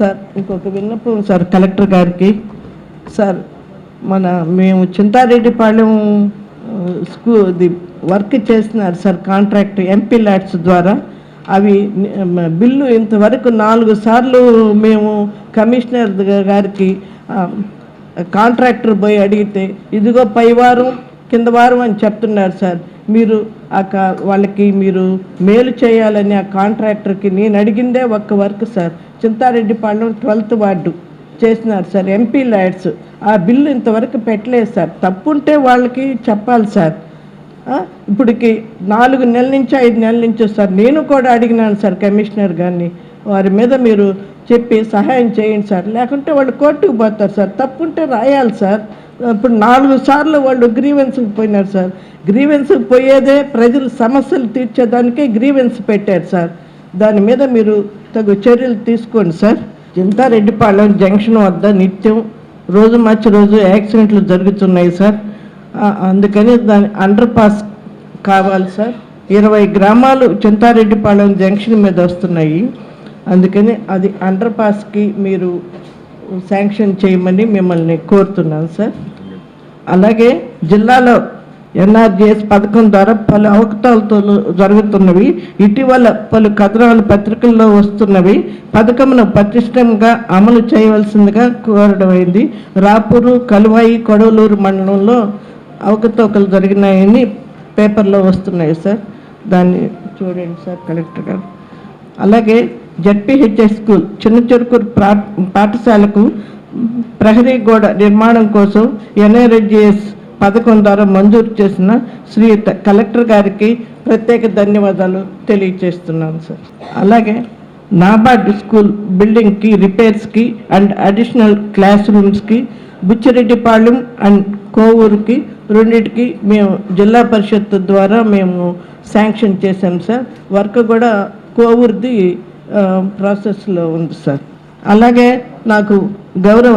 Sir ఇంకొక విన్నపం sir collector గారికి. సార్ మన మేము చింతారెడ్డిపాళెం స్కూల్ స్కూ వర్క్ చేస్తున్నారు సార్ కాంట్రాక్ట్ ఎంపీ ల్యాడ్స్ ద్వారా. అవి బిల్లు ఇంతవరకు నాలుగు సార్లు మేము కమిషనర్ గారికి కాంట్రాక్టర్ పోయి అడిగితే ఇదిగో పై వారం కింద వారం అని చెప్తున్నారు సార్. మీరు ఆ కా వాళ్ళకి మీరు మేలు చేయాలని ఆ కాంట్రాక్టర్కి నేను అడిగిందే ఒక్క work sir. Chintareddypalem twelfth ward చేసినారు సార్ ఎంపీ ల్యాడ్స్ ఆ బిల్లు ఇంతవరకు పెట్టలేదు సార్. తప్పుంటే వాళ్ళకి చెప్పాలి సార్. ఇప్పటికి నాలుగు నెలల నుంచి ఐదు నెలల నుంచి సార్ నేను కూడా అడిగినాను సార్ కమిషనర్ గారిని. వారి మీద మీరు చెప్పి సహాయం చేయండి సార్. లేకుంటే వాళ్ళు కోర్టుకు పోతారు సార్. తప్పుంటే రాయాలి సార్. ఇప్పుడు నాలుగు సార్లు వాళ్ళు గ్రీవెన్స్కి పోయినారు సార్. గ్రీవెన్స్కి పోయేదే ప్రజల సమస్యలు తీర్చేదానికే గ్రీవెన్స్ పెట్టారు సార్. దాని మీద మీరు తగు చర్యలు తీసుకోండి సార్. చింతారెడ్డిపాలెం జంక్షన్ వద్ద నిత్యం రోజు మార్చి రోజు యాక్సిడెంట్లు జరుగుతున్నాయి సార్. అందుకని దాని అండర్ పాస్ కావాలి సార్. ఇరవై గ్రామాలు చింతారెడ్డిపాలెం జంక్షన్ మీద వస్తున్నాయి. అందుకని అది అండర్ పాస్కి మీరు శాంక్షన్ చేయమని మిమ్మల్ని కోరుతున్నాను సార్. అలాగే జిల్లాలో ఎన్ఆర్జిఎస్ పథకం ద్వారా పలు అవకతవకలు జరుగుతున్నవి. ఇటీవల పలు కథనాలు పత్రికల్లో వస్తున్నవి. పథకమును పటిష్టంగా అమలు చేయవలసిందిగా కోరడమైంది. రాపూరు కలువాయి కొడవలూరు మండలంలో అవకతవకలు జరిగినాయని పేపర్లో వస్తున్నాయి సార్. దాన్ని చూడండి సార్ కలెక్టర్ గారు. అలాగే జడ్పీహెచ్ఎస్ స్కూల్ చిన్న చెరుకూరు పాఠశాలకు ప్రహరీ గోడ నిర్మాణం కోసం ఎన్ఆర్జిఎస్ పథకం ద్వారా మంజూరు చేసిన శ్రీ కలెక్టర్ గారికి ప్రత్యేక ధన్యవాదాలు తెలియజేస్తున్నాను సార్. అలాగే నాబార్డ్ స్కూల్ బిల్డింగ్కి రిపేర్స్కి అండ్ అడిషనల్ క్లాస్ రూమ్స్కి బుచ్చిరెడ్డిపాళెం అండ్ కోవూరుకి రెండింటికి మేము జిల్లా పరిషత్ ద్వారా మేము శాంక్షన్ చేశాం సార్. వర్క్ కూడా కోవూరుది ప్రాసెస్లో ఉంది సార్. అలాగే నాకు గౌరవ